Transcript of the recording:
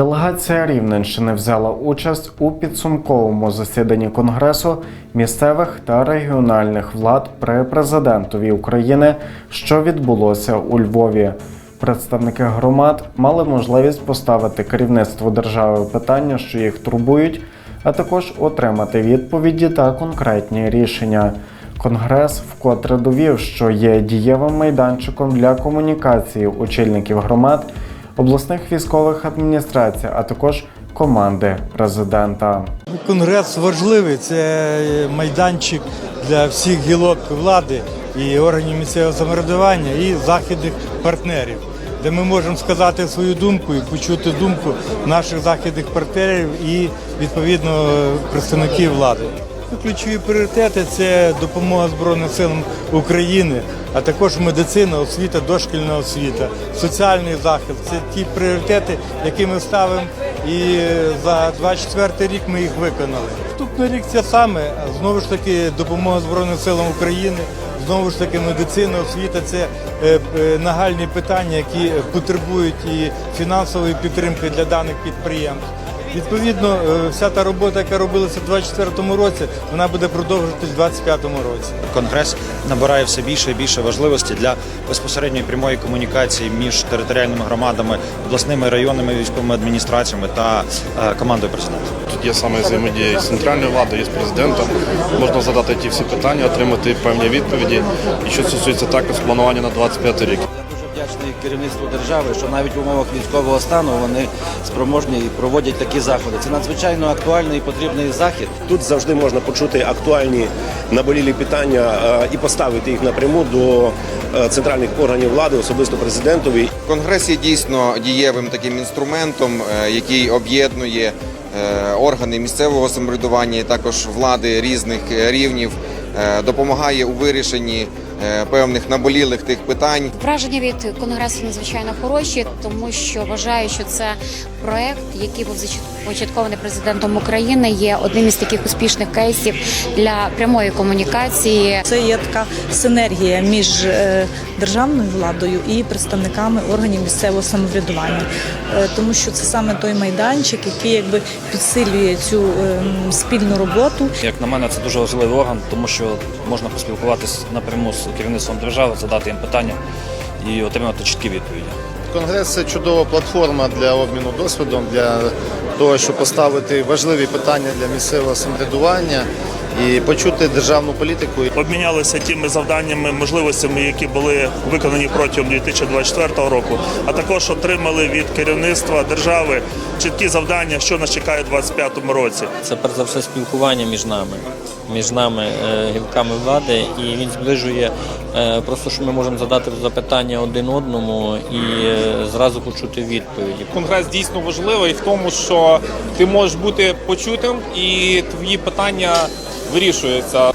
Делегація Рівненщини взяла участь у підсумковому засіданні Конгресу місцевих та регіональних влад при президентові України, що відбулося у Львові. Представники громад мали можливість поставити керівництву держави питання, що їх турбують, а також отримати відповіді та конкретні рішення. Конгрес вкотре довів, що є дієвим майданчиком для комунікації очільників громад, обласних військових адміністрацій, а також команди президента. Конгрес важливий, це майданчик для всіх гілок влади і органів місцевого самоврядування і західних партнерів, де ми можемо сказати свою думку і почути думку наших західних партнерів і відповідно представників влади. Ключові пріоритети це допомога Збройним силам України, а також медицина, освіта, дошкільна освіта, соціальний захист. Це ті пріоритети, які ми ставимо, і за 24 рік ми їх виконали. Наступний рік це саме знову ж таки допомога Збройним силам України. Знову ж таки, медицина, освіта це е, е, нагальні питання, які потребують і фінансової підтримки для даних підприємств. Відповідно, е, вся та робота, яка робилася у 2024 році, вона буде продовжуватись у 2025 році. Конгрес набирає все більше і більше важливості для безпосередньої прямої комунікації між територіальними громадами, обласними районними військовими адміністраціями та е, командою президента. Тут є саме взаємодія з центральною владою, і з президентом. Можна задати ті всі питання, отримати певні відповіді. І що стосується також планування на 25 рік. Вдячний керівництву держави, що навіть в умовах військового стану вони спроможні і проводять такі заходи. Це надзвичайно актуальний і потрібний захід. Тут завжди можна почути актуальні наболілі питання е, і поставити їх напряму до е, центральних органів влади, особисто президентові. Конгрес є дійсно дієвим таким інструментом, е, який об'єднує органи місцевого самоврядування, і також влади різних рівнів, допомагає у вирішенні певних наболілих тих питань. Враження від конгресу надзвичайно хороші, тому що вважаю, що це проект, який був започаткований президентом України, є одним із таких успішних кейсів для прямої комунікації. Це є така синергія між е, державною владою і представниками органів місцевого самоврядування, Е, тому що це саме той майданчик, який якби підсилює цю ем, спільну роботу. Як на мене, це дуже важливий орган, тому що можна поспілкуватися напряму з керівництвом держави, задати їм питання і отримати чіткі відповіді. Конгрес це чудова платформа для обміну досвідом, для того, щоб поставити важливі питання для місцевого самоврядування і почути державну політику. обмінялися тими завданнями, можливостями, які були виконані протягом 2024 року, а також отримали від керівництва держави чіткі завдання, що нас чекає у 2025 році. Це перш за все спілкування між нами, між нами, е, гілками влади, і він зближує е, просто, що ми можемо задати запитання один одному і е, зразу почути відповіді. Конгрес дійсно важливий в тому, що ти можеш бути почутим і твої питання вирішуються